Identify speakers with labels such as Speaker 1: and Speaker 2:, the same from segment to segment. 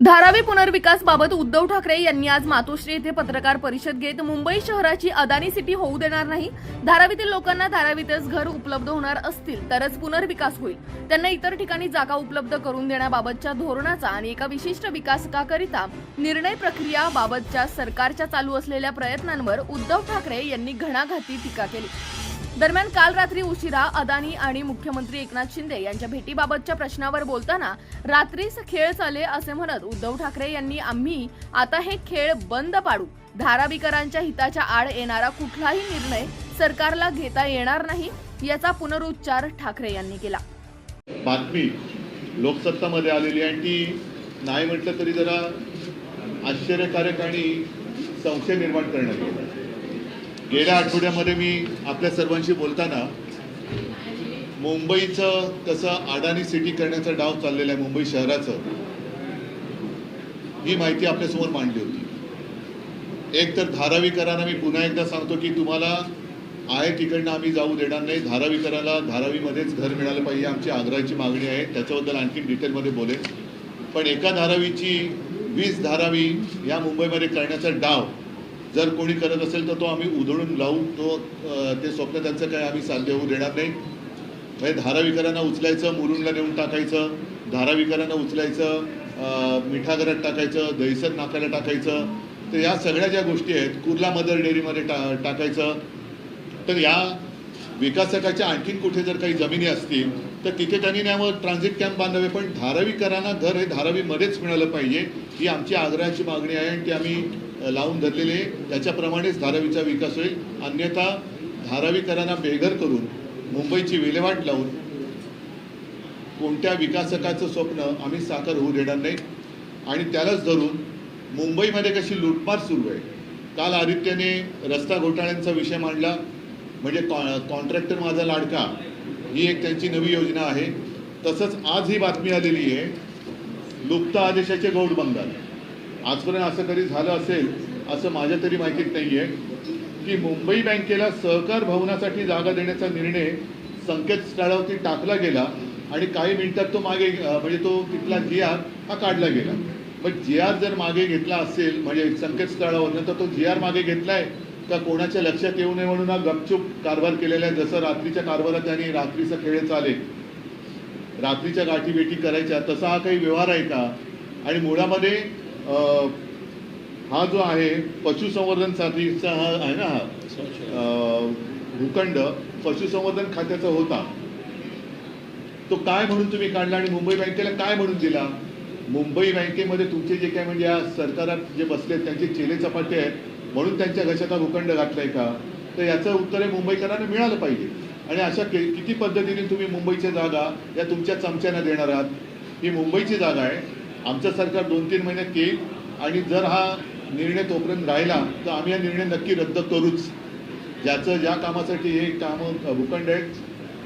Speaker 1: धारावी पुनर्विकासबाबत उद्धव ठाकरे यांनी आज मातोश्री येथे पत्रकार परिषद घेत मुंबई शहराची अदानी सिटी होऊ देणार नाही धारावीतील लोकांना धारावीतच घर उपलब्ध होणार असतील तरच पुनर्विकास होईल. त्यांना इतर ठिकाणी जागा उपलब्ध करून देण्याबाबतच्या धोरणाचा आणि एका विशिष्ट विकासकाकरिता निर्णय प्रक्रिया बाबतच्या सरकारच्या चालू असलेल्या प्रयत्नांवर उद्धव ठाकरे यांनी घणाघाती टीका केली. दरम्यान काल रात्री उशिरा अदानी आणि मुख्यमंत्री एकनाथ शिंदे यांच्या भेटीबाबतच्या प्रश्नावर बोलताना रात्रीच खेळ चाले असे म्हणत उद्धव ठाकरे यांनी आम्ही आता हे खेळ बंद पाडू. धारावीकरांच्या हिताच्या आड येणारा कुठलाही निर्णय सरकारला घेता येणार नाही. याचा पुनरुच्चार ठाकरे यांनी केला.
Speaker 2: बातमी लोकसत्तामध्ये आलेली आणि ती नाही म्हटलं तरी जरा आश्चर्यकारक आणि संशय निर्माण करण्यात गेल्या आठवड्यामध्ये मी आपल्या सर्वांशी बोलताना मुंबईचं कसं अडाणी सिटी करण्याचा डाव चाललेला आहे मुंबई शहराचं ही माहिती आपल्यासमोर मांडली होती. एक तर धारावीकरांना मी पुन्हा एकदा सांगतो की तुम्हाला आहे तिकडनं आम्ही जाऊ देणार नाही. धारावीकराला धारावीमध्येच घर मिळालं पाहिजे आमची आग्रहाची मागणी आहे. त्याच्याबद्दल आणखी डिटेलमध्ये बोलेन. पण एका धारावीची वीस धारावी या मुंबईमध्ये करण्याचा डाव जर कोणी करत असेल तर तो आम्ही उधळून लावू. तो ते स्वप्न त्यांचं काय आम्ही साध्य होऊ देणार नाही. म्हणजे धाराविकारांना उचलायचं मुरुंडला नेऊन टाकायचं धाराविकारांना उचलायचं मिठागरात टाकायचं दहिसर नाकाला टाकायचं. तर या सगळ्या ज्या गोष्टी आहेत कुर्ला मदर डेअरीमध्ये टा टाकायचं. तर या विकासकाच्या आणखीन कुठे जर काही जमिनी असतील तर तिथे त्यांनी न्यावं ट्रान्झिट कॅम्प बांधावे. पण धारावीकरांना घर हे धारावीमध्येच मिळालं पाहिजे. ही आमची आग्रहाची मागणी आहे आणि ती आम्ही लावून धरलेले त्याच्याप्रमाणेच धारावीचा विकास होईल. अन्यथा धारावीकरांना बेघर करून मुंबईची विल्हेवाट लावून कोणत्या विकासकाचं स्वप्न आम्ही साकार होऊ देणार नाही. आणि त्यालाच धरून मुंबईमध्ये कशी लूटमार सुरू आहे. काल आदित्यने रस्ता घोटाळ्यांचा विषय मांडला. म्हणजे कॉ कॉन्ट्रॅक्टर माझा लाडका ही एक त्यांची नवी योजना आहे. तसंच आज ही बातमी आलेली आहे. लुप्त आदेशाचे गौड बंगाल. आजपर्यंत असं कधी झालं असेल असं माझ्या तरी माहितीत नाही आहे की मुंबई बँकेला सहकार भवनासाठी जागा देण्याचा निर्णय संकेतस्थळावरती टाकला गेला आणि काही मिनिटात तो मागे म्हणजे तो तिथला जी आर हा काढला गेला. पण जी आर जर मागे घेतला असेल म्हणजे संकेतस्थळावरनं तर तो जी आर मागे घेतलाय का कोणाच्या लक्षात येऊ नये म्हणून हा गपचूप कारभार केलेला आहे? जसं रात्रीच्या कारभारात त्यांनी रात्रीचा खेळ चाले रात्रीच्या गाठीभेटी करायच्या तसा हा काही व्यवहार आहे का? आणि मुळामध्ये हा जो आहे पशुसंवर्धन साठीचा हा आहे ना हा? भूखंड पशुसंवर्धन खात्याचा होता. तो काय म्हणून तुम्ही काढला आणि मुंबई बँकेला काय म्हणून दिला? मुंबई बँकेमध्ये तुमचे जे काय म्हणजे या सरकारात जे बसले त्यांचे चेले चपाटे आहेत म्हणून त्यांच्या घशात हा भूखंड घातलाय का? तर याचं उत्तर हे मुंबईकरांना मिळालं पाहिजे. आणि अशा कि- किती पद्धतीने तुम्ही मुंबईच्या जागा या तुमच्या चमच्यांना देणार आहात? ही मुंबईची जागा आहे. आमचं सरकार दोन तीन महिन्यात येईल आणि जर हा निर्णय तोपर्यंत राहिला तर आम्ही हा निर्णय नक्की रद्द करूच. ज्याचं ज्या कामासाठी हे कामं भूखंड आहेत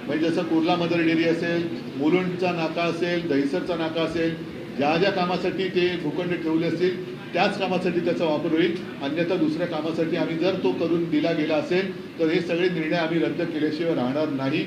Speaker 2: म्हणजे जसं कुर्ला मदर डेअरी असेल मुलुंडचा नाका असेल दहिसरचा नाका असेल ज्या ज्या कामासाठी ते भूखंड ठेवले असतील त्याच कामासाठी त्याचा वापर होईल. अन्यथा दुसऱ्या कामासाठी आम्ही जर तो करून दिला गेला असेल तर हे सगळे निर्णय आम्ही रद्द केल्याशिवाय राहणार नाही.